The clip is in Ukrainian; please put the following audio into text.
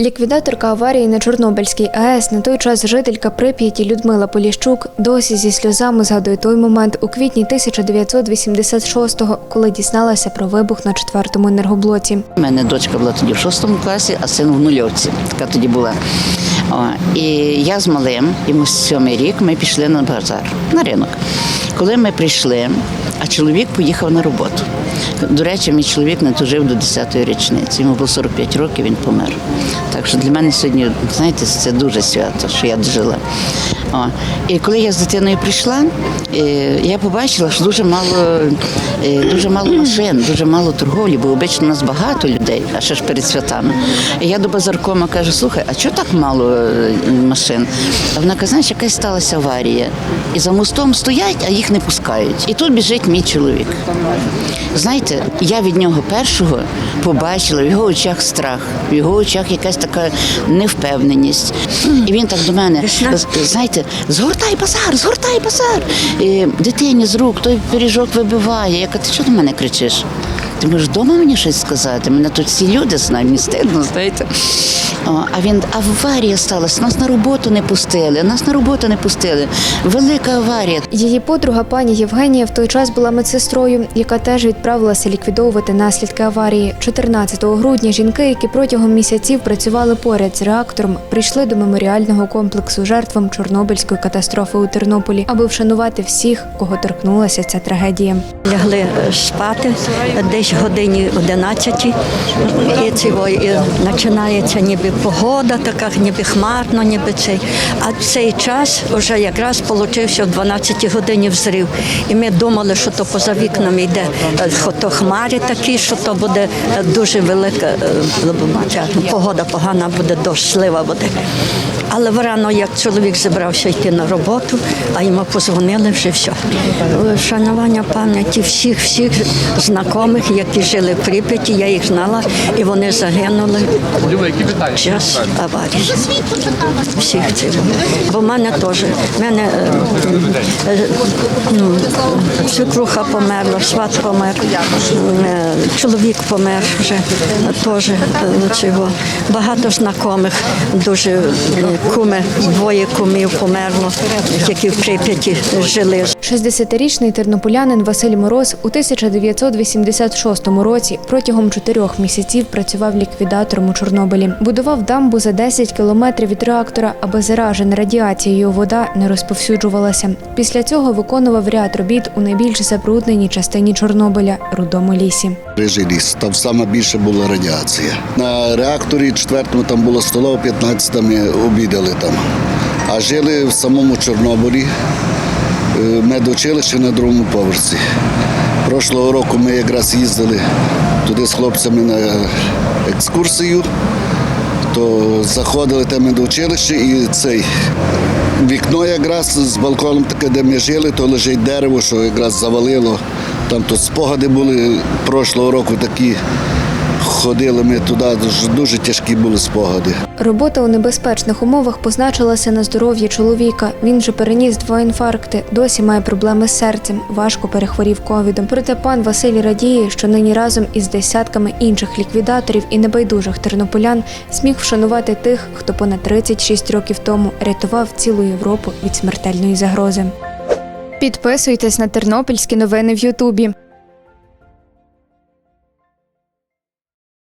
Ліквідаторка аварії на Чорнобильській АЕС на той час жителька Прип'яті Людмила Поліщук досі зі сльозами згадує той момент у квітні 1986-го, коли дізналася про вибух на четвертому енергоблоці. У мене дочка була тоді в шостому класі, а син в нульовці. Така тоді була. О, і я з малим, йому сьомий рік, ми пішли на базар, на ринок. Коли ми прийшли, а чоловік поїхав на роботу. До речі, мій чоловік не дожив до 10-ї річниці. Йому було 45 років, він помер. Так що для мене сьогодні, знаєте, це дуже свято, що я дожила. О, і коли я з дитиною прийшла, е, я побачила, що дуже мало, е, дуже мало машин, дуже мало торговлі, бо обично у нас багато людей, а ще ж перед святами. І я до базаркома кажу, слухай, а чого так мало е, машин? А вона каже, знаєш, якась сталася аварія. І за мостом стоять, а їх не пускають. І тут біжить мій чоловік. Знаєте, я від нього першого побачила в його очах страх, в його очах якась така невпевненість. І він так до мене, знаєте, згортай базар, згортай базар. І дитині з рук той пиріжок вибиває. Я кажу, ти чого до мене кричиш? Ти можеш вдома мені щось сказати? Мене тут всі люди знають, мені стидно, знаєте. А він аварія сталася, нас на роботу не пустили, нас на роботу не пустили. Велика аварія. Її подруга пані Євгенія в той час була медсестрою, яка теж відправилася ліквідовувати наслідки аварії. 14 грудня жінки, які протягом місяців працювали поряд з реактором, прийшли до меморіального комплексу жертвам Чорнобильської катастрофи у Тернополі, аби вшанувати всіх, кого торкнулася ця трагедія. Лягли е, спати десь годині 11 і цього і починається ніби погода, така ніби хмарно, ніби цей. А цей час вже якраз получився в 12 годині взрив. І ми думали, що то поза вікнами йде е, то хмари такі, що то буде е, дуже велика е, погода погана буде, дощ, слива буде. Але врано, як чоловік зібрався йти на роботу, а йому позвонили вже все. Шанування пам'яті всіх всіх знайомих, які жили в Прип'яті, я їх знала, і вони загинули Люба, які питання? час аварії. Всіх цих. Бо в мене теж. В мене е, ну, свекруха померла, сват помер, е, чоловік помер вже теж е, цього. Багато знайомих, дуже куми, двоє кумів померло, які в Прип'яті жили. 60-річний тернополянин Василь Мороз у 1986 році протягом чотирьох місяців працював ліквідатором у Чорнобилі. Будував дамбу за 10 кілометрів від реактора, аби заражена радіацією вода не розповсюджувалася. Після цього виконував ряд робіт у найбільш забрудненій частині Чорнобиля рудому лісі. Рижий ліс, там саме більше була радіація. На реакторі четвертому там було столово, 15 ми обідали там. А жили в самому Чорнобилі, е, медучилище на другому поверсі. Прошлого року ми якраз їздили туди з хлопцями на екскурсію, то заходили там до училища і цей вікно якраз з балконом таке, де ми жили, то лежить дерево, що якраз завалило. Там то спогади були прошлого року такі. Ходили ми туди, дуже, тяжкі були спогади. Робота у небезпечних умовах позначилася на здоров'ї чоловіка. Він же переніс два інфаркти. Досі має проблеми з серцем. Важко перехворів ковідом. Проте пан Василь радіє, що нині разом із десятками інших ліквідаторів і небайдужих тернополян зміг вшанувати тих, хто понад 36 років тому рятував цілу Європу від смертельної загрози. Підписуйтесь на тернопільські новини в Ютубі.